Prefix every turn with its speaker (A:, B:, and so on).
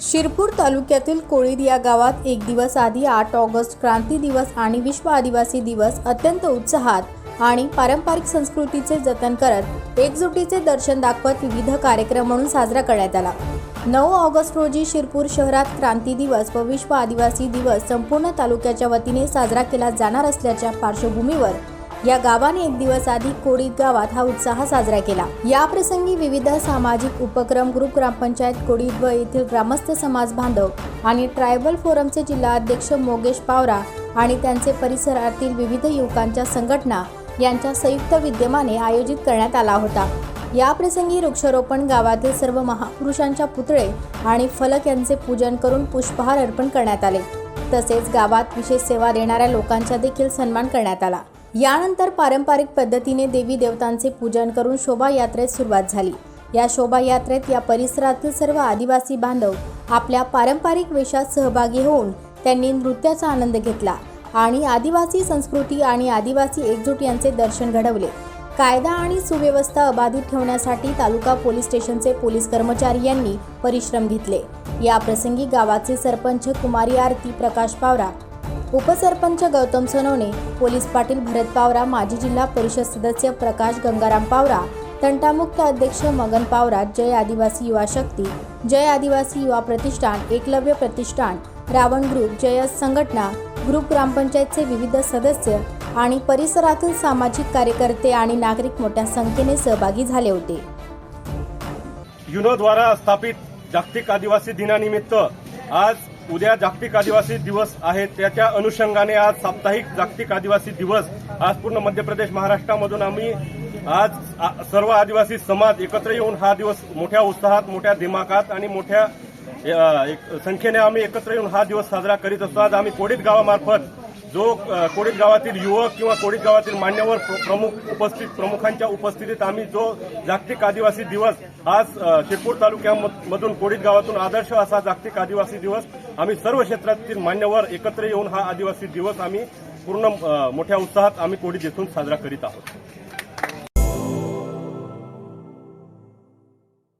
A: शिरपूर तालुक्यातील कोळीद या गावात एक दिवस आधी आठ ऑगस्ट क्रांती दिवस आणि विश्व आदिवासी दिवस अत्यंत उत्साहात आणि पारंपरिक संस्कृतीचे जतन करत एकजुटीचे दर्शन दाखवत विविध कार्यक्रम म्हणून साजरा करण्यात आला. नऊ ऑगस्ट रोजी शिरपूर शहरात क्रांती दिवस व विश्व आदिवासी दिवस संपूर्ण तालुक्याच्या वतीने साजरा केला जाणार असल्याच्या पार्श्वभूमीवर या गावाने एक दिवस आधी कोळीद गावात हा उत्साह साजरा केला. या प्रसंगी विविध सामाजिक उपक्रम ग्रुप ग्रामपंचायत कोळीद व येथील ग्रामस्थ समाज बांधव आणि ट्रायबल फोरमचे जिल्हाध्यक्ष मोगेश पावरा आणि त्यांचे परिसरातील विविध युवकांच्या संघटना यांच्या संयुक्त विद्यमाने आयोजित करण्यात आला होता. या प्रसंगी वृक्षारोपण गावातील सर्व महापुरुषांच्या पुतळे आणि फलक यांचे पूजन करून पुष्पहार अर्पण करण्यात आले. तसेच गावात विशेष सेवा देणाऱ्या लोकांचा देखील सन्मान करण्यात आला. यानंतर पारंपरिक पद्धतीने देवी देवतांचे पूजन करून शोभायात्रेत सुरुवात झाली. या शोभायात्रेत या परिसरातील सर्व आदिवासी बांधव आपल्या पारंपरिक वेशात सहभागी होऊन त्यांनी नृत्याचा आनंद घेतला आणि आदिवासी संस्कृती आणि आदिवासी एकजूट यांचे दर्शन घडवले. कायदा आणि सुव्यवस्था अबाधित ठेवण्यासाठी तालुका पोलीस स्टेशनचे पोलीस कर्मचारी यांनी परिश्रम घेतले. या प्रसंगी गावाचे सरपंच कुमारी आरती प्रकाश पावरा उपसरपंच गौतम सोनवणे पोलीस पाटील भरत पावरा माजी जिल्हा परिषद सदस्य प्रकाश गंगाराम पावरा तंटामुक्त अध्यक्ष मगन पावरा जय आदिवासी युवा शक्ती जय आदिवासी युवा प्रतिष्ठान एकलव्य प्रतिष्ठान रावण ग्रुप जयस संघटना ग्रुप ग्रामपंचायतचे विविध सदस्य आणि परिसरातील सामाजिक कार्यकर्ते आणि नागरिक मोठ्या संख्येने सहभागी झाले होते.
B: युनोद्वारा स्थापित जागतिक आदिवासी दिनानिमित्त आज उद्या जागतिक आदिवासी दिवस आहे. त्याच्या अनुषंगाने आज साप्ताहिक जागतिक आदिवासी दिवस. आज पूर्ण मध्य प्रदेश महाराष्ट्रामधून आम्ही आज आ- सर्व आदिवासी समाज एकत्र येऊन हा दिवस मोठ्या उत्साहात मोठ्या दिमाखात आणि मोठ्या एक संख्येने आम्ही एकत्र येऊन हा दिवस साजरा करीत असतो. आज आम्ही कोडीत गावामार्फत जो अ, कोडीत गावातील युवक किंवा कोडीत गावातील मान्यवर प्र- प्रमुख उपस्थित प्रमुखांच्या उपस्थितीत आम्ही जो जागतिक आदिवासी दिवस आज शिरपूर तालुक्यामधून कोडीत गावातून आदर्श असा जागतिक आदिवासी दिवस आम्ही सर्व क्षेत्रातील मान्यवर एकत्र येऊन हा आदिवासी दिवस आम्ही पूर्ण मोठ्या उत्साहात आम्ही कोडीत येथून साजरा करीत आहोत.